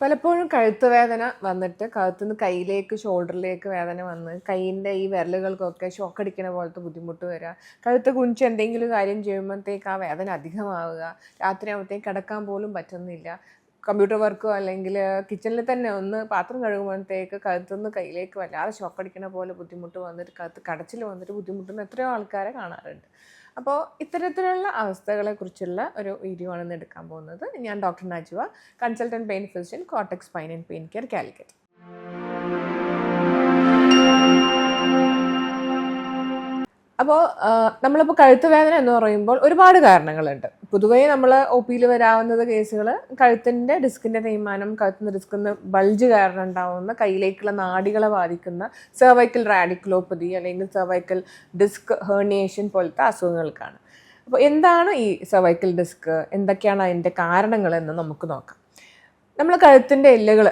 പലപ്പോഴും കഴുത്ത് വേദന വന്നിട്ട് കഴുത്തുനിന്ന് കയ്യിലേക്ക് ഷോൾഡറിലേക്ക് വേദന വന്ന് കൈയിന്റെ ഈ വിരലുകൾക്കൊക്കെ ഷോക്ക് അടിക്കുന്ന പോലത്തെ ബുദ്ധിമുട്ട് വരിക കഴുത്ത് കുഞ്ച് എന്തെങ്കിലും കാര്യം ചെയ്യുമ്പോഴത്തേക്ക് ആ വേദന അധികമാവുക. രാത്രിയാകുമ്പോഴത്തേക്ക് കിടക്കാൻ പോലും പറ്റുന്നില്ല. കമ്പ്യൂട്ടർ വർക്കോ അല്ലെങ്കിൽ കിച്ചണിൽ തന്നെ ഒന്ന് പാത്രം കഴുകുമ്പോഴത്തേക്ക് കഴുത്തുനിന്ന് കയ്യിലേക്ക് വല്ലാതെ അടിക്കുന്ന പോലെ ബുദ്ധിമുട്ട് വന്നിട്ട് കഴുത്ത് കടച്ചിൽ വന്നിട്ട് ബുദ്ധിമുട്ടുന്ന എത്രയോ ആൾക്കാരെ കാണാറുണ്ട്. അപ്പോൾ ഇത്തരത്തിലുള്ള അവസ്ഥകളെ കുറിച്ചുള്ള ഒരു വീഡിയോ ആണ് എടുക്കാൻ പോകുന്നത്. ഞാൻ doctor Najuva consultant pain physician Cortex pain and pain care Calicut. അപ്പോൾ നമ്മളിപ്പോൾ കഴുത്ത് വേദന എന്ന് പറയുമ്പോൾ ഒരുപാട് കാരണങ്ങളുണ്ട്. പൊതുവേ നമ്മൾ ഒ പിയിൽ വരാവുന്നത് കേസുകൾ കഴുത്തിന്റെ ഡിസ്കിന്റെ തേയ്മാനം കഴുത്തിന്റെ ഡിസ്കിന്ന് ബൾജ് കാരണം ഉണ്ടാവുന്ന കയ്യിലേക്കുള്ള നാടികളെ ബാധിക്കുന്ന സെർവൈക്കൽ റാഡിക്കുലോപ്പതി അല്ലെങ്കിൽ സെർവൈക്കൽ ഡിസ്ക് ഹേർണിയേഷൻ പോലത്തെ അസുഖങ്ങൾക്കാണ്. അപ്പോൾ എന്താണ് ഈ സെർവൈക്കൽ ഡിസ്ക് എന്തൊക്കെയാണ് അതിന്റെ കാരണങ്ങളെന്ന് നമുക്ക് നോക്കാം. നമ്മൾ കഴുത്തിന്റെ എല്ലുകൾ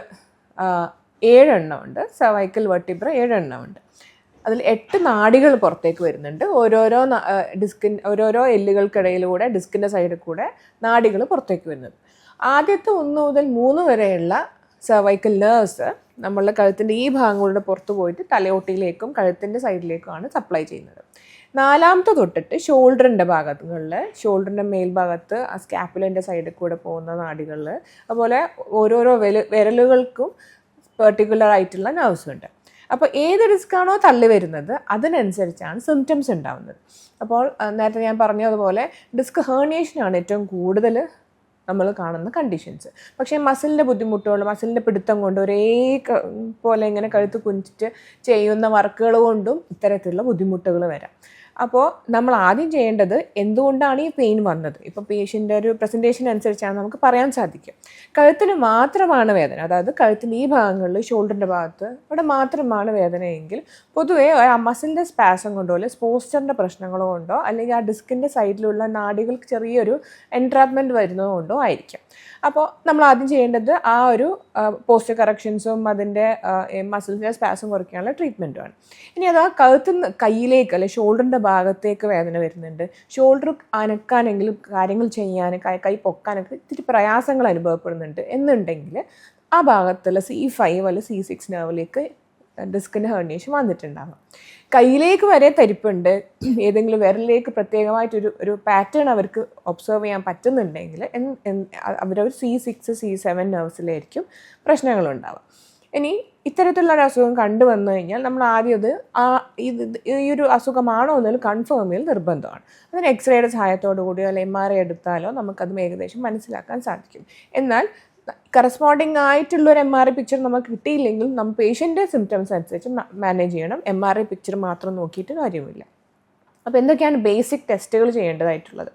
ഏഴെണ്ണം ഉണ്ട്. സെർവൈക്കൽ വെർട്ടിബ്ര ഏഴെണ്ണം ഉണ്ട്. അതിൽ എട്ട് നാടികൾ പുറത്തേക്ക് വരുന്നുണ്ട്. ഓരോരോ ഡിസ്കിൻ ഓരോരോ എല്ലുകൾക്കിടയിലൂടെ ഡിസ്കിന്റെ സൈഡിൽ കൂടെ നാടികൾ പുറത്തേക്ക് വരുന്നത്. ആദ്യത്തെ ഒന്ന് മുതൽ മൂന്ന് വരെയുള്ള സെർവൈക്കൽ നേഴ്സ് നമ്മളുടെ കഴുത്തിന്റെ ഈ ഭാഗങ്ങളുടെ പുറത്ത് പോയിട്ട് തലയോട്ടിയിലേക്കും കഴുത്തിന്റെ സൈഡിലേക്കുമാണ് സപ്ലൈ ചെയ്യുന്നത്. നാലാമത്തെ തൊട്ടിട്ട് ഷോൾഡറിന്റെ ഭാഗങ്ങളിൽ ഷോൾഡറിന്റെ മേൽഭാഗത്ത് ആ സ്കാപ്പുലിന്റെ സൈഡിൽ കൂടെ പോകുന്ന നാടികളിൽ അതുപോലെ ഓരോരോ വിരലുകൾക്കും പെർട്ടിക്കുലർ ആയിട്ടുള്ള നേഴ്സുണ്ട് അപ്പോൾ ഏത് റിസ്ക്കാണോ തള്ളി വരുന്നത് അതിനനുസരിച്ചാണ് സിംറ്റംസ് ഉണ്ടാവുന്നത്. അപ്പോൾ നേരത്തെ ഞാൻ പറഞ്ഞതുപോലെ ഡിസ്ക് ഹേർണിയേഷനാണ് ഏറ്റവും കൂടുതൽ നമ്മൾ കാണുന്ന കണ്ടീഷൻസ് പക്ഷേ മസിലിന്റെ ബുദ്ധിമുട്ടുകൾ മസിലിന്റെ പിടുത്തം കൊണ്ട് ഒരേ പോലെ ഇങ്ങനെ കഴുത്ത് കുഞ്ഞിട്ട് ചെയ്യുന്ന വർക്കുകൾ കൊണ്ടും ഇത്തരത്തിലുള്ള ബുദ്ധിമുട്ടുകൾ വരാം. അപ്പോൾ നമ്മൾ ആദ്യം ചെയ്യേണ്ടത് എന്തുകൊണ്ടാണ് ഈ പെയിൻ വന്നത്? ഇപ്പോൾ പേഷ്യന്റെ ഒരു പ്രസന്റേഷൻ അനുസരിച്ചാണ് നമുക്ക് പറയാൻ സാധിക്കും. കഴുത്തിന് മാത്രമാണ് വേദന. അതായത് കഴുത്തിന് ഈ ഭാഗങ്ങളിൽ ഷോൾഡറിന്റെ ഭാഗത്ത് ഇവിടെ മാത്രമാണ് വേദനയെങ്കിൽ പൊതുവേ ആ മസിലിന്റെ സ്പാസം കൊണ്ടോ അല്ലെങ്കിൽ സ്പോസ്റ്ററിന്റെ പ്രശ്നങ്ങളോ കൊണ്ടോ അല്ലെങ്കിൽ ആ ഡിസ്കിന്റെ സൈഡിലുള്ള നാടികൾക്ക് ചെറിയൊരു എൻട്രാപ്മെന്റ് വരുന്നത് കൊണ്ടോ ആയിരിക്കും. അപ്പോൾ നമ്മൾ ആദ്യം ചെയ്യേണ്ടത് ആ ഒരു പോസ്റ്റർ കറക്ഷൻസും അതിന്റെ മസിൽസിന്റെ സ്പാസും കുറയ്ക്കാനുള്ള ട്രീറ്റ്മെന്റുമാണ് ഇനി അത് ആ കഴുത്ത് കയ്യിലേക്ക് അല്ലെ ഷോൾഡറിന്റെ ഭാഗത്തേക്ക് വേദന വരുന്നുണ്ട്. ഷോൾഡർ അനക്കാനെങ്കിലും കാര്യങ്ങൾ ചെയ്യാൻ കൈ പൊക്കാനൊക്കെ ഇത്തിരി പ്രയാസങ്ങൾ അനുഭവപ്പെടുന്നുണ്ട്. എന്നുണ്ടെങ്കിൽ ആ ഭാഗത്തുള്ള സി ഫൈവ് അല്ലെങ്കിൽ സി സിക്സ് നെർവിലേക്ക് ഡിസ്കിന്റെ ഹേർണിയേഷൻ വന്നിട്ടുണ്ടാകും കയ്യിലേക്ക് വരെ തരിപ്പുണ്ട്. ഏതെങ്കിലും വിരലിലേക്ക് പ്രത്യേകമായിട്ടൊരു ഒരു പാറ്റേൺ അവർക്ക് ഒബ്സർവ് ചെയ്യാൻ പറ്റുന്നുണ്ടെങ്കിൽ അവരവർ സി സിക്സ് സി സെവൻ നെർവ്സിലായിരിക്കും പ്രശ്നങ്ങളുണ്ടാവുക. ഇനി ഇത്തരത്തിലുള്ള ഒരു അസുഖം കണ്ടുവന്നു കഴിഞ്ഞാൽ നമ്മൾ ആദ്യം അത് ആ ഇത് ഈ ഒരു അസുഖമാണോ എന്നൊരു കൺഫേം ചെയ്യൽ നിർബന്ധമാണ്. അതിന് എക്സ്റേയുടെ സഹായത്തോടു കൂടിയോ അല്ലെങ്കിൽ എം ആർ ഐ എടുത്താലോ നമുക്കത് ഏകദേശം മനസ്സിലാക്കാൻ സാധിക്കും. എന്നാൽ കറസ്പോണ്ടിങ് ആയിട്ടുള്ള ഒരു എം ആർ ഐ പിക്ചർ നമുക്ക് കിട്ടിയില്ലെങ്കിൽ നമ്മൾ പേഷ്യന്റെ സിംറ്റംസ് അനുസരിച്ച് മാനേജ് ചെയ്യണം. എം ആർ ഐ പിക്ചർ മാത്രം നോക്കിയിട്ട് കാര്യമില്ല അപ്പോൾ എന്തൊക്കെയാണ് ബേസിക് ടെസ്റ്റുകൾ ചെയ്യേണ്ടതായിട്ടുള്ളത്?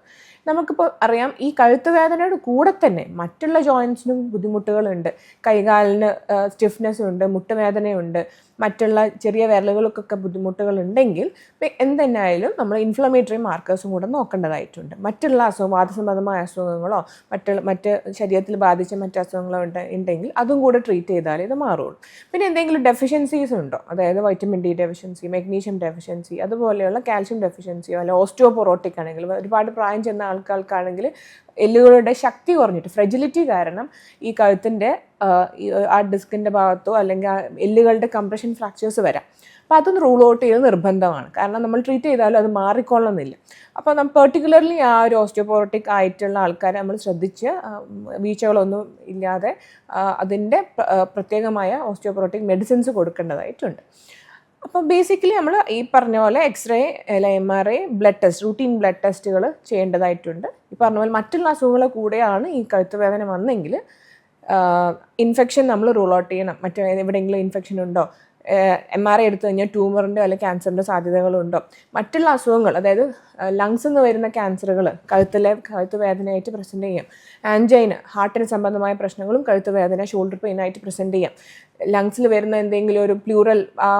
നമുക്കിപ്പോൾ അറിയാം ഈ കഴുത്ത് വേദനയുടെ കൂടെ തന്നെ മറ്റുള്ള ജോയിൻസിനും ബുദ്ധിമുട്ടുകളുണ്ട്. കൈകാലിന് സ്റ്റിഫ്നെസ് ഉണ്ട് മുട്ടുവേദനയുണ്ട്. മറ്റുള്ള ചെറിയ വിരലുകൾക്കൊക്കെ ബുദ്ധിമുട്ടുകൾ ഉണ്ടെങ്കിൽ എന്തെന്നായാലും നമ്മൾ ഇൻഫ്ലമേറ്ററി മാർക്കേഴ്സും കൂടെ നോക്കേണ്ടതായിട്ടുണ്ട്. മറ്റുള്ള അസുഖം വാദസംബന്ധമായ അസുഖങ്ങളോ മറ്റുള്ള മറ്റ് ശരീരത്തിൽ ബാധിച്ച മറ്റ് അസുഖങ്ങളോ ഉണ്ട് ഉണ്ടെങ്കിൽ അതും കൂടെ ട്രീറ്റ് ചെയ്താലേ ഇത് മാറുള്ളൂ. പിന്നെ എന്തെങ്കിലും ഡെഫിഷ്യൻസീസ് ഉണ്ടോ? അതായത് vitamin D deficiency magnesium deficiency അതുപോലെയുള്ള കാൽഷ്യം ഡെഫിഷ്യൻസിയോ അല്ലെങ്കിൽ ഓസ്റ്റിയോപൊറോട്ടിക് ആണെങ്കിലും ഒരുപാട് പ്രായം ചെന്ന ആൾക്കാർക്കാണെങ്കിൽ എല്ലുകളുടെ ശക്തി കുറഞ്ഞിട്ട് ഫ്രെജിലിറ്റി കാരണം ഈ കഴുത്തിന്റെ ആ ഡിസ്കിന്റെ ഭാഗത്തോ അല്ലെങ്കിൽ ആ എല്ലുകളുടെ കംപ്രഷൻ ഫ്രാക്ചേഴ്സ് വരാം. അപ്പോൾ അതൊന്ന് റൂൾ ഔട്ട് ചെയ്ത് നിർബന്ധമാണ്. കാരണം നമ്മൾ ട്രീറ്റ് ചെയ്താലും അത് മാറിക്കൊള്ളുന്നില്ല അപ്പോൾ നമ്മൾ പെർട്ടിക്കുലർലി ആ ഒരു ഓസ്റ്റിയോപോറോട്ടിക് ആയിട്ടുള്ള ആൾക്കാരെ നമ്മൾ ശ്രദ്ധിച്ച് വീഴ്ചകളൊന്നും ഇല്ലാതെ അതിന്റെ പ്രത്യേകമായ ഓസ്റ്റിയോപോറോട്ടിക് മെഡിസിൻസ് കൊടുക്കേണ്ടതായിട്ടുണ്ട്. അപ്പോൾ ബേസിക്കലി നമ്മൾ ഈ പറഞ്ഞ പോലെ എക്സ്റേ അല്ല M R I blood test routine blood ടെസ്റ്റുകൾ ചെയ്യേണ്ടതായിട്ടുണ്ട്. പറഞ്ഞ. പോലെ മറ്റുള്ള അസുഖങ്ങളെ കൂടെയാണ് ഈ കഴുത്ത് വേദന വന്നെങ്കിൽ ഇൻഫെക്ഷൻ നമ്മൾ റൂൾ ഔട്ട് ചെയ്യണം. മറ്റേ എവിടെയെങ്കിലും ഇൻഫെക്ഷൻ ഉണ്ടോ? എം ആർ ഐ എടുത്തു കഴിഞ്ഞാൽ ട്യൂമറിന്റെ അല്ലെങ്കിൽ ക്യാൻസറിന്റെ സാധ്യതകളുണ്ടോ? മറ്റുള്ള അസുഖങ്ങൾ അതായത് ലങ്സ് നിന്ന് വരുന്ന ക്യാൻസറുകൾ കഴുത്തിലെ കഴുത്ത് വേദനയായിട്ട് പ്രസന്റ് ചെയ്യാം ആൻജൈന് ഹാർട്ടിന് സംബന്ധമായ പ്രശ്നങ്ങളും കഴുത്ത് വേദന ഷോൾഡർ പെയിനായിട്ട് പ്രസന്റ് ചെയ്യാം. ലങ്സിൽ വരുന്ന എന്തെങ്കിലും ഒരു പ്ലൂറൽ ആ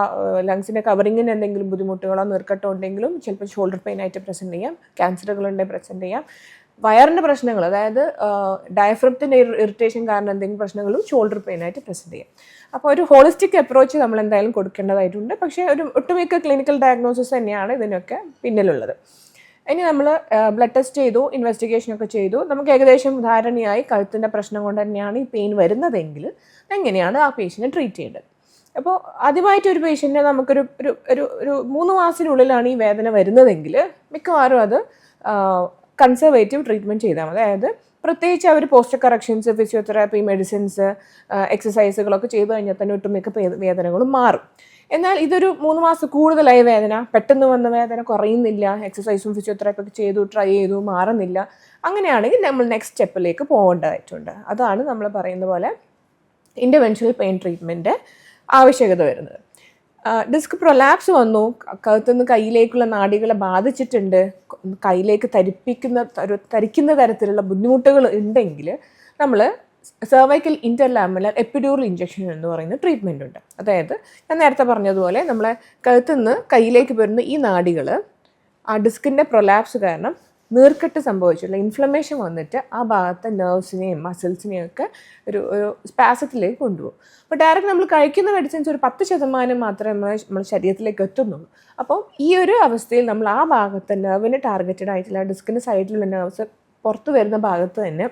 ലങ്സിന്റെ കവറിങ്ങിന് എന്തെങ്കിലും ബുദ്ധിമുട്ടുകളോ നീർക്കട്ടോ ഉണ്ടെങ്കിലും ചിലപ്പോൾ ഷോൾഡർ പെയിനായിട്ട് പ്രസന്റ് ചെയ്യാം. ക്യാൻസറുകളുണ്ടെങ്കിൽ പ്രസന്റ് ചെയ്യാം. വയറിന്റെ പ്രശ്നങ്ങൾ അതായത് ഡയഫ്രത്തിന്റെ ഇറിറ്റേഷൻ കാരണം എന്തെങ്കിലും പ്രശ്നങ്ങളും ഷോൾഡർ പെയിൻ ആയിട്ട് പ്രസന്റ് ചെയ്യാം. അപ്പോൾ ഒരു ഹോളിസ്റ്റിക് അപ്രോച്ച് നമ്മൾ എന്തായാലും കൊടുക്കേണ്ടതായിട്ടുണ്ട്. പക്ഷേ ഒരു ഒട്ടുമിക്ക ക്ലിനിക്കൽ ഡയഗ്നോസിസ് തന്നെയാണ് ഇതിനൊക്കെ പിന്നിലുള്ളത്. ഇനി നമ്മൾ ബ്ലഡ് ടെസ്റ്റ് ചെയ്തു ഇൻവെസ്റ്റിഗേഷൻ ഒക്കെ ചെയ്തു. നമുക്ക് ഏകദേശം ധാരണയായി കഴുത്തിന്റെ പ്രശ്നം കൊണ്ട് തന്നെയാണ് ഈ പെയിൻ വരുന്നതെങ്കിൽ എങ്ങനെയാണ് ആ പേഷ്യന്റ് ട്രീറ്റ് ചെയ്യേണ്ടത്? അപ്പോൾ ആദ്യമായിട്ട് ഒരു പേഷ്യന്റിനെ നമുക്കൊരു ഒരു ഒരു ഒരു മൂന്ന് മാസത്തിനുള്ളിലാണ് ഈ വേദന വരുന്നതെങ്കിൽ മിക്കവാറും അത് കൺസർവേറ്റീവ് ട്രീറ്റ്മെന്റ് ചെയ്താൽ മതി. അതായത് പ്രത്യേകിച്ച് അവർ പോസ്റ്റർ കറക്ഷൻസ് ഫിസിയോതെറാപ്പി മെഡിസിൻസ് എക്സസൈസുകളൊക്കെ ചെയ്തു കഴിഞ്ഞാൽ തന്നെ ഒട്ടുമിക്ക വേദനകളും മാറും. എന്നാൽ ഇതൊരു മൂന്ന് മാസം കൂടുതലായി വേദന പെട്ടെന്ന് വന്ന വേദന കുറയുന്നില്ല എക്സസൈസും ഫിസിയോതെറാപ്പി ഒക്കെ ചെയ്തു ട്രൈ ചെയ്തു മാറുന്നില്ല. അങ്ങനെയാണെങ്കിൽ നമ്മൾ നെക്സ്റ്റ് സ്റ്റെപ്പിലേക്ക് പോകേണ്ടതായിട്ടുണ്ട്. അതാണ് നമ്മൾ പറയുന്ന പോലെ ഇന്റർവെൻഷണൽ പെയിൻ ട്രീറ്റ്മെന്റ് ആവശ്യകത വരുന്നത്. ഡിസ്ക് പ്രൊലാപ്സ് വന്നു. കഴുത്തുനിന്ന് കയ്യിലേക്കുള്ള നാടികളെ ബാധിച്ചിട്ടുണ്ട്. കയ്യിലേക്ക് തരിപ്പിക്കുന്ന തരിക്കുന്ന തരത്തിലുള്ള ബുദ്ധിമുട്ടുകൾ ഉണ്ടെങ്കിൽ നമ്മൾ സെർവൈക്കൽ ഇന്റർലാമിലർ എപ്പിഡ്യൂറൽ ഇഞ്ചക്ഷൻ എന്ന് പറയുന്ന ട്രീറ്റ്മെന്റ് ഉണ്ട്. അതായത് ഞാൻ നേരത്തെ പറഞ്ഞതുപോലെ നമ്മളെ കഴുത്തുനിന്ന് കയ്യിലേക്ക് വരുന്ന ഈ നാടികൾ ആ ഡിസ്കിന്റെ പ്രൊലാപ്സ് കാരണം നീർക്കെട്ട് സംഭവിച്ചിട്ടുള്ള ഇൻഫ്ലമേഷൻ വന്നിട്ട് ആ ഭാഗത്തെ നെർവ്സിനെയും മസിൽസിനെയും ഒക്കെ ഒരു ഒരു സ്പാസത്തിലേക്ക് കൊണ്ടുപോകും. അപ്പോൾ ഡയറക്റ്റ് നമ്മൾ കഴിക്കുന്ന മെഡിസിൻസ് ഒരു പത്ത് ശതമാനം മാത്രമേ നമ്മളെ നമ്മുടെ ശരീരത്തിലേക്ക് എത്തുന്നുള്ളൂ. അപ്പോൾ ഈ ഒരു അവസ്ഥയിൽ നമ്മൾ ആ ഭാഗത്തെ നെർവിന് ടാർഗറ്റഡ് ആയിട്ടുള്ള ഡിസ്കിന്റെ സൈഡിലുള്ള നെർവ്സ് പുറത്ത് വരുന്ന ഭാഗത്ത് തന്നെ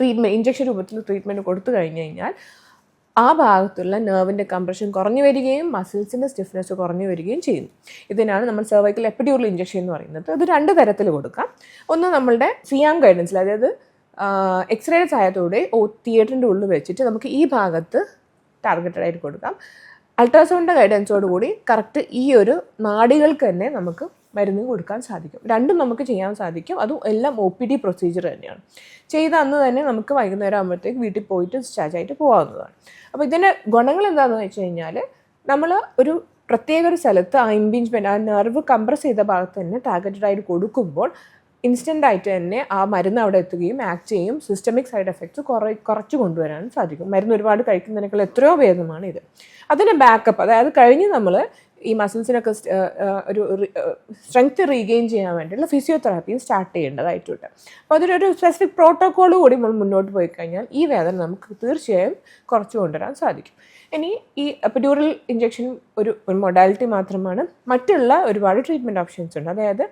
ട്രീറ്റ്മെന്റ് ഇഞ്ചക്ഷൻ രൂപത്തിൽ ട്രീറ്റ്മെന്റ് കൊടുത്തു കഴിഞ്ഞ് കഴിഞ്ഞാൽ ആ ഭാഗത്തുള്ള നെർവിന്റെ കംപ്രഷൻ കുറഞ്ഞു വരികയും മസിൽസിന്റെ സ്റ്റിഫ്നെസ് കുറഞ്ഞു വരികയും ചെയ്യുന്നു. ഇതിനാണ് നമ്മൾ സെർവൈക്കൽ എപ്പിഡ്യൂറൽ ഇഞ്ചക്ഷൻ എന്ന് പറയുന്നത്. അത് രണ്ട് തരത്തിൽ കൊടുക്കാം. ഒന്ന് നമ്മളുടെ സിയാം ഗൈഡൻസിൽ അതായത് എക്സ്റേയുടെ സഹായത്തോടെ ഓ തിയേറ്ററിന്റെ ഉള്ളിൽ വെച്ചിട്ട് നമുക്ക് ഈ ഭാഗത്ത് ടാർഗറ്റഡ് ആയിട്ട് കൊടുക്കാം. അൾട്രാസൗണ്ടിന്റെ ഗൈഡൻസോടുകൂടി കറക്റ്റ് ഈ ഒരു നാടികൾക്ക് തന്നെ നമുക്ക് മരുന്ന് കൊടുക്കാൻ സാധിക്കും. രണ്ടും നമുക്ക് ചെയ്യാൻ സാധിക്കും. അതും എല്ലാം ഒ പി ഡി പ്രൊസീജിയർ തന്നെയാണ്. ചെയ്ത അന്ന് തന്നെ നമുക്ക് വൈകുന്നേരം ആകുമ്പോഴത്തേക്ക് വീട്ടിൽ പോയിട്ട് ഡിസ്ചാർജ് ആയിട്ട് പോകാവുന്നതാണ്. അപ്പോൾ ഇതിന്റെ ഗുണങ്ങൾ എന്താണെന്ന് വെച്ച് കഴിഞ്ഞാൽ നമ്മൾ ഒരു പ്രത്യേക ഒരു സ്ഥലത്ത് ആ ഇമ്പിഞ്ച്മെന്റ് ആ നെർവ് കംപ്രസ് ചെയ്ത ഭാഗത്ത് തന്നെ ടാർഗറ്റഡ് ആയിട്ട് കൊടുക്കുമ്പോൾ ഇൻസ്റ്റന്റ് ആയിട്ട് തന്നെ ആ മരുന്ന് അവിടെ എത്തുകയും ആക്ട് ചെയ്യും സിസ്റ്റമിക് സൈഡ് എഫക്ട്സ് കുറേ കുറച്ച് കൊണ്ടുവരാനും സാധിക്കും. മരുന്ന് ഒരുപാട് കഴിക്കുന്നതിനേക്കാൾ എത്രയോ ഭേദമാണ് ഇത്. അതിന്റെ ബാക്കപ്പ് അതായത് കഴിഞ്ഞ് നമ്മൾ ഈ മസിൽസിനൊക്കെ ഒരു സ്ട്രെങ്ത് റീഗെയിൻ ചെയ്യാൻ വേണ്ടിയുള്ള ഫിസിയോതെറാപ്പിയും സ്റ്റാർട്ട് ചെയ്യേണ്ടതായിട്ടുണ്ട്. അപ്പോൾ അതിനൊരു സ്പെസിഫിക് പ്രോട്ടോക്കോൾ കൂടി നമ്മൾ മുന്നോട്ട് പോയി കഴിഞ്ഞാൽ ഈ വേദന നമുക്ക് തീർച്ചയായും കുറച്ച് കൊണ്ടുവരാൻ സാധിക്കും. ഇനി ഈ എപ്പിഡ്യൂറൽ ഇഞ്ചക്ഷൻ ഒരു മൊഡാലിറ്റി മാത്രമാണ്. മറ്റുള്ള ഒരുപാട് ട്രീറ്റ്മെന്റ് ഓപ്ഷൻസ് ഉണ്ട്. അതായത്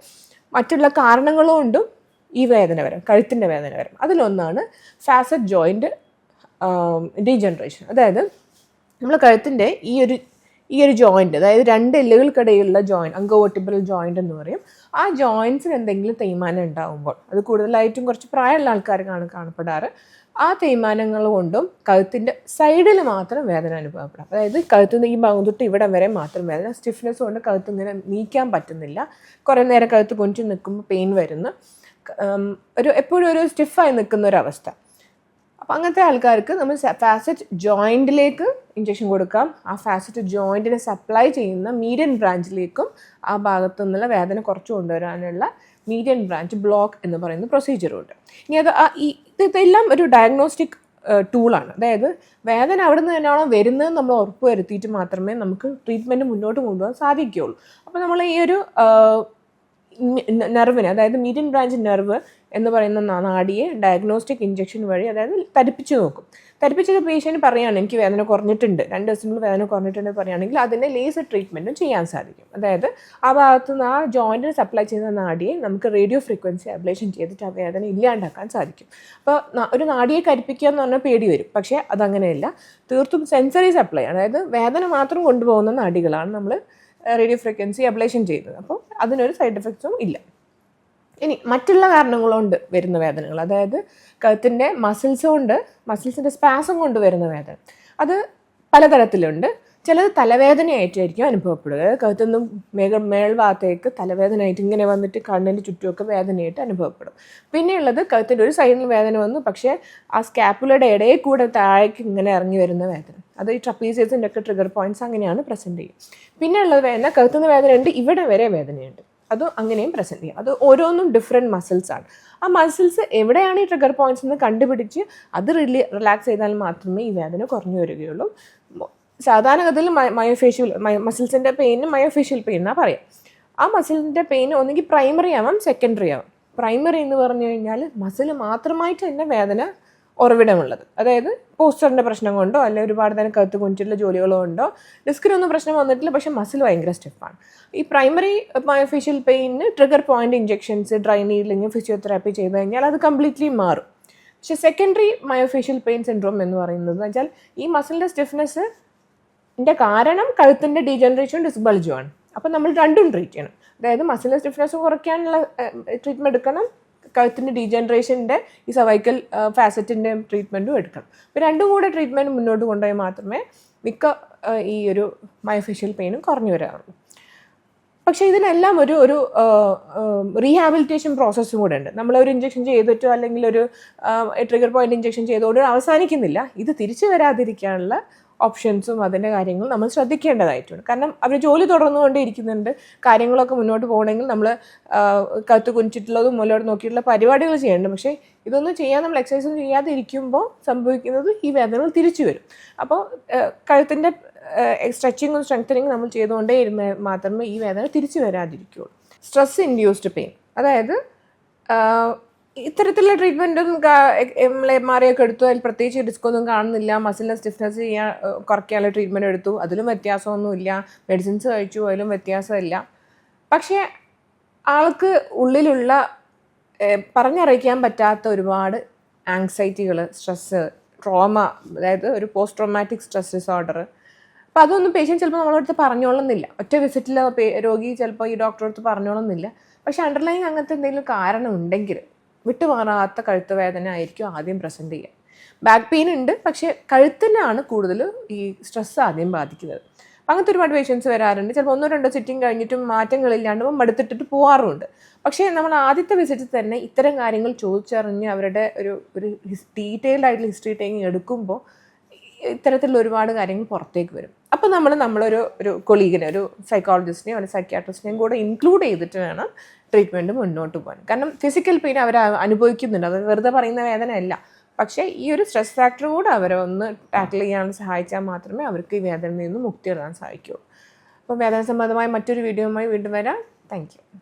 മറ്റുള്ള കാരണങ്ങളുകൊണ്ടും ഈ വേദന വരും കഴുത്തിന്റെ വേദന വരും. അതിലൊന്നാണ് ഫാസറ്റ് ജോയിന്റ് ഡീജനറേഷൻ അതായത് നമ്മൾ കഴുത്തിന്റെ ഈ ഒരു ഈ ഒരു ജോയിന്റ് അതായത് രണ്ട് എല്ലുകൾക്കിടയിലുള്ള ജോയിന്റ് അങ്കോവോട്ടിബിൾ ജോയിന്റ് എന്ന് പറയും. ആ ജോയിന്റ്സിന് എന്തെങ്കിലും തേയ്മാനം ഉണ്ടാകുമ്പോൾ അത് കൂടുതലായിട്ടും കുറച്ച് പ്രായമുള്ള ആൾക്കാർക്കാണ് കാണപ്പെടാറ്. ആ തേയ്മാനങ്ങൾ കൊണ്ടും കഴുത്തിന്റെ സൈഡിൽ മാത്രം വേദന അനുഭവപ്പെടാം. അതായത് കഴുത്തിന്റെ ഈ ഭാഗം തൊട്ട് ഇവിടെ വരെ മാത്രം വേദന സ്റ്റിഫ്നെസ് കൊണ്ട് കഴുത്ത് ഇങ്ങനെ നീക്കാൻ പറ്റുന്നില്ല. കുറേ നേരം കഴുത്ത് കൊഞ്ചു നിൽക്കുമ്പോൾ പെയിൻ വരുന്നു. ഒരു എപ്പോഴും ഒരു സ്റ്റിഫായി നിൽക്കുന്ന ഒരു അവസ്ഥ. അപ്പം അങ്ങനത്തെ ആൾക്കാർക്ക് നമ്മൾ ഫാസറ്റ് ജോയിന്റിലേക്ക് ഇഞ്ചക്ഷൻ കൊടുക്കാം. ആ ഫാസറ്റ് ജോയിന്റിനെ സപ്ലൈ ചെയ്യുന്ന മീഡിയൻ ബ്രാഞ്ചിലേക്കും ആ ഭാഗത്തു നിന്നുള്ള വേദന കുറച്ച് കൊണ്ടുവരാനുള്ള മീഡിയൻ ബ്രാഞ്ച് ബ്ലോക്ക് എന്ന് പറയുന്ന പ്രൊസീജിയറും ഉണ്ട്. ഇനി അത് ഈ ഇതെല്ലാം ഒരു ഡയഗ്നോസ്റ്റിക് ടൂളാണ് അതായത് വേദന അവിടെ നിന്ന് തന്നെയാണോ വരുന്നത് നമ്മൾ ഉറപ്പ് വരുത്തിയിട്ട് മാത്രമേ നമുക്ക് ട്രീറ്റ്മെന്റ് മുന്നോട്ട് കൊണ്ടുപോകാൻ സാധിക്കുകയുള്ളൂ. അപ്പോൾ നമ്മൾ ഈ ഒരു നെർവിനെ അതായത് മീഡിയൻ ബ്രാഞ്ച് നെർവ് എന്ന് പറയുന്ന നാടിയെ ഡയഗ്നോസ്റ്റിക് ഇഞ്ചക്ഷൻ വഴി അതായത് തരിപ്പിച്ച് നോക്കും. തരിപ്പിച്ചത് പേഷ്യന്റ് പറയുകയാണ് എനിക്ക് വേദന കുറഞ്ഞിട്ടുണ്ട്. രണ്ട് ദിവസത്തിൽ വേദന കുറഞ്ഞിട്ടുണ്ട് പറയുകയാണെങ്കിൽ അതിനെ ലേസർ ട്രീറ്റ്മെന്റും ചെയ്യാൻ സാധിക്കും. അതായത് ആ ഭാഗത്ത് നിന്ന് ആ ജോയിന്റിന് സപ്ലൈ ചെയ്യുന്ന നാടിയെ നമുക്ക് റേഡിയോ ഫ്രീക്വൻസി അബ്ലേഷൻ ചെയ്തിട്ട് ആ വേദന ഇല്ലാണ്ടാക്കാൻ സാധിക്കും. അപ്പോൾ ഒരു നാടിയെ കരിപ്പിക്കുക എന്ന് പറഞ്ഞാൽ പേടി വരും. പക്ഷേ അതങ്ങനെയല്ല. തീർത്തും സെൻസറി സപ്ലൈ അതായത് വേദന മാത്രം കൊണ്ടുപോകുന്ന നാടികളാണ് നമ്മൾ റേഡിയോ ഫ്രീക്വൻസി അബ്ലേഷൻ ചെയ്യുന്നത്. അപ്പോൾ അതിനൊരു സൈഡ് എഫക്ട്സും ഇല്ല. ഇനി മറ്റുള്ള കാരണങ്ങളുണ്ട് വരുന്ന വേദനകൾ. അതായത് കഴുത്തിന്റെ മസിൽസ് കൊണ്ട് മസിൽസിന്റെ സ്പാസം കൊണ്ട് വരുന്ന വേദന. അത് പലതരത്തിലുണ്ട്. ചിലത് തലവേദനയായിട്ടായിരിക്കും അനുഭവപ്പെടുക. കഴുത്തുനിന്നും മേൽ മേഘ മേൽഭാഗത്തേക്ക് തലവേദനയായിട്ട് ഇങ്ങനെ വന്നിട്ട് കണ്ണിന്റെ ചുറ്റുമൊക്കെ വേദനയായിട്ട് അനുഭവപ്പെടും. പിന്നെയുള്ളത് കഴുത്തിന്റെ ഒരു സൈഡിൽ വേദന വന്നു പക്ഷേ ആ സ്കാപ്പുലയുടെ ഇടയിൽ കൂടെ താഴേക്ക് ഇങ്ങനെ ഇറങ്ങി വരുന്ന വേദന. അത് ഈ ട്രപ്പീസിയസിന്റെ ഒക്കെ ട്രിഗർ പോയിന്റ്സ് അങ്ങനെയാണ് പ്രസന്റ് ചെയ്യും പിന്നെയുള്ളത് വേദന കഴുത്തുനിന്ന് വേദനയുണ്ട് ഇവിടെ വരെ വേദനയുണ്ട്. അത് അങ്ങനെയും പ്രസന്റ് ചെയ്യും അത് ഓരോന്നും ഡിഫറെന്റ് മസിൽസ് ആണ്. ആ മസിൽസ് എവിടെയാണ് ഈ ട്രിഗർ പോയിന്റ്സ് എന്ന് കണ്ടുപിടിച്ച് അത് റിലീ റിലാക്സ് ചെയ്താൽ മാത്രമേ ഈ വേദന കുറഞ്ഞു വരികയുള്ളൂ. സാധാരണഗതിയിൽ മയോഫേഷ്യൽ മസിൽസിന്റെ പെയിന് മയോഫേഷ്യൽ പെയിൻ എന്നാണ് പറയാം. ആ മസിലിന്റെ പെയിൻ ഒന്നുകിൽ പ്രൈമറി ആവാം സെക്കൻഡറി ആവാം. പ്രൈമറി എന്ന് പറഞ്ഞു കഴിഞ്ഞാൽ മസിൽ മാത്രമായിട്ട് തന്നെ വേദന ഉറവിടമുള്ളത്. അതായത് പോസ്റ്ററിന്റെ പ്രശ്നം കൊണ്ടോ അല്ലെങ്കിൽ ഒരുപാട് തന്നെ കത്ത് കുഞ്ഞിട്ടുള്ള ജോലികളോ ഉണ്ടോ ഡിസ്കിനൊന്നും പ്രശ്നം വന്നിട്ടില്ല പക്ഷെ മസിൽ ഭയങ്കര സ്റ്റിഫാണ് ഈ primary myofascial pain trigger point injections dry needling physiotherapy ചെയ്ത് കഴിഞ്ഞാൽ അത് കംപ്ലീറ്റ്ലി മാറും. പക്ഷേ സെക്കൻഡറി മയോഫേഷ്യൽ പെയിൻ സിൻഡ്രോം എന്ന് പറയുന്നത് വെച്ചാൽ ഈ മസിലിന്റെ സ്റ്റിഫ്നെസ് ഇതിന്റെ കാരണം കഴുത്തിന്റെ ഡീജനറേഷൻ ഡിസ്ബൾജുമാണ് ആണ്. അപ്പം നമ്മൾ രണ്ടും ട്രീറ്റ് ചെയ്യണം. അതായത് മസിൽ സ്റ്റിഫ്നെസ് കുറയ്ക്കാനുള്ള ട്രീറ്റ്മെന്റ് എടുക്കണം. കഴുത്തിന്റെ ഡീജനറേഷന്റെ ഈ സവൈക്കൽ ഫാസറ്റിന്റെ ട്രീറ്റ്മെന്റും എടുക്കണം. അപ്പോൾ രണ്ടും കൂടെ ട്രീറ്റ്മെന്റ് മുന്നോട്ട് കൊണ്ടുപോയി മാത്രമേ മിക്ക ഈ ഒരു മയോഫേഷ്യൽ പെയിനും കുറഞ്ഞു വരാറുള്ളൂ. പക്ഷേ ഇതിനെല്ലാം ഒരു ഒരു റീഹാബിലിറ്റേഷൻ പ്രോസസ്സും കൂടെ ഉണ്ട്. നമ്മൾ ഒരു ഇഞ്ചക്ഷൻ ചെയ്തിട്ടോ അല്ലെങ്കിൽ ഒരു ട്രിഗർ പോയിന്റ് ഇഞ്ചക്ഷൻ ചെയ്തോട് അവസാനിക്കുന്നില്ല. ഇത് തിരിച്ചു വരാതിരിക്കാനുള്ള ഓപ്ഷൻസും അതിന്റെ കാര്യങ്ങൾ നമ്മൾ ശ്രദ്ധിക്കേണ്ടതായിട്ടുണ്ട്. കാരണം അവർ ജോലി തുടർന്നുകൊണ്ടേ ഇരിക്കുന്നുണ്ട് കാര്യങ്ങളൊക്കെ മുന്നോട്ട് പോകണമെങ്കിൽ നമ്മൾ കത്ത് കുനിച്ചിട്ടുള്ളതും മുന്നോട്ട് നോക്കിയിട്ടുള്ള പരിപാടികൾ ചെയ്യേണ്ടത് പക്ഷേ ഇതൊന്നും ചെയ്യാൻ നമ്മൾ എക്സസൈസും ചെയ്യാതെ ഇരിക്കുമ്പോൾ സംഭവിക്കുന്നത് ഈ വേദനകൾ തിരിച്ചു വരും. അപ്പോൾ കഴുത്തിന്റെ സ്ട്രെച്ചിങ്ങും സ്ട്രെങ്തനിങ്ങും നമ്മൾ ചെയ്തുകൊണ്ടേ ഇരുന്ന് മാത്രമേ ഈ വേദന തിരിച്ചു വരാതിരിക്കുകയുള്ളൂ. സ്ട്രെസ് ഇൻഡ്യൂസ്ഡ് പെയിൻ അതായത് ഇത്തരത്തിലുള്ള ട്രീറ്റ്മെന്റും മാറിയൊക്കെ എടുത്തു. അതിൽ പ്രത്യേകിച്ച് റിസ്ക് ഒന്നും കാണുന്നില്ല. മസിലിനെ സ്റ്റിഫ്നെസ് ചെയ്യാൻ കുറയ്ക്കാനുള്ള ട്രീറ്റ്മെന്റ് എടുത്തു. അതിലും വ്യത്യാസമൊന്നുമില്ല. മെഡിസിൻസ് കഴിച്ചു അതിലും വ്യത്യാസമില്ല. പക്ഷേ ആൾക്ക് ഉള്ളിലുള്ള പറഞ്ഞറിയിക്കാൻ പറ്റാത്ത ഒരുപാട് ആങ്സൈറ്റികൾ സ്ട്രെസ്സ് ട്രോമ അതായത് ഒരു പോസ്റ്റ് ട്രോമാറ്റിക് സ്ട്രെസ് ഡിസോർഡർ അപ്പം അതൊന്നും പേഷ്യന്റ് ചിലപ്പോൾ നമ്മളടുത്ത് പറഞ്ഞോളുന്നില്ല. ഒറ്റ വിസിറ്റിൽ രോഗി ചിലപ്പോൾ ഈ ഡോക്ടറെ അടുത്ത് പറഞ്ഞോളുന്നില്ല. പക്ഷേ അണ്ടർലൈൻ അങ്ങനത്തെ എന്തെങ്കിലും കാരണം ഉണ്ടെങ്കിൽ വിട്ടുമാറാത്ത കഴുത്ത് വേദന ആയിരിക്കും ആദ്യം പ്രസന്റ് ചെയ്യുക. ബാക്ക് പെയിൻ ഉണ്ട് പക്ഷേ കഴുത്തിനാണ് കൂടുതൽ ഈ സ്ട്രെസ് ആദ്യം ബാധിക്കുന്നത്. അങ്ങനത്തെ ഒരുപാട് പേഷ്യൻസ് വരാറുണ്ട്. ചിലപ്പോൾ ഒന്നോ രണ്ടോ സിറ്റിംഗ് കഴിഞ്ഞിട്ടും മാറ്റങ്ങളില്ലാണ്ട് മടുത്തിട്ടിട്ട് പോകാറുമുണ്ട് പക്ഷേ നമ്മൾ ആദ്യത്തെ വിസിറ്റിൽ തന്നെ ഇത്തരം കാര്യങ്ങൾ ചോദിച്ചറിഞ്ഞ് അവരുടെ ഒരു ഒരു ഡീറ്റെയിൽഡ് ആയിട്ടുള്ള ഹിസ്റ്ററി ടേക്കിംഗ് എടുക്കുമ്പോൾ ഇത്തരത്തിലുള്ള ഒരുപാട് കാര്യങ്ങൾ പുറത്തേക്ക് വരും. അപ്പോൾ നമ്മൾ നമ്മളൊരു ഒരു കൊളീഗിനെ ഒരു സൈക്കോളജിസ്റ്റിനെയും അല്ലെങ്കിൽ സൈക്യാട്രിസ്റ്റിനെയും കൂടെ ഇൻക്ലൂഡ് ചെയ്തിട്ട് വേണം ട്രീറ്റ്മെന്റ് മുന്നോട്ട് പോകാൻ. കാരണം ഫിസിക്കൽ പെയിൻ അവർ അനുഭവിക്കുന്നുണ്ട്. അത് വെറുതെ പറയുന്ന വേദനയല്ല. പക്ഷേ ഈ ഒരു സ്ട്രെസ് ഫാക്ടർ കൂടെ അവരെ ഒന്ന് ടാക്കിൾ ചെയ്യാൻ സഹായിച്ചാൽ മാത്രമേ അവർക്ക് ഈ വേദനയിൽ നിന്ന് മുക്തി നേടാൻ സാധിക്കുകയുള്ളൂ. അപ്പോൾ വേദന സംബന്ധമായ മറ്റൊരു വീഡിയോയുമായി വീണ്ടും വരാം. താങ്ക്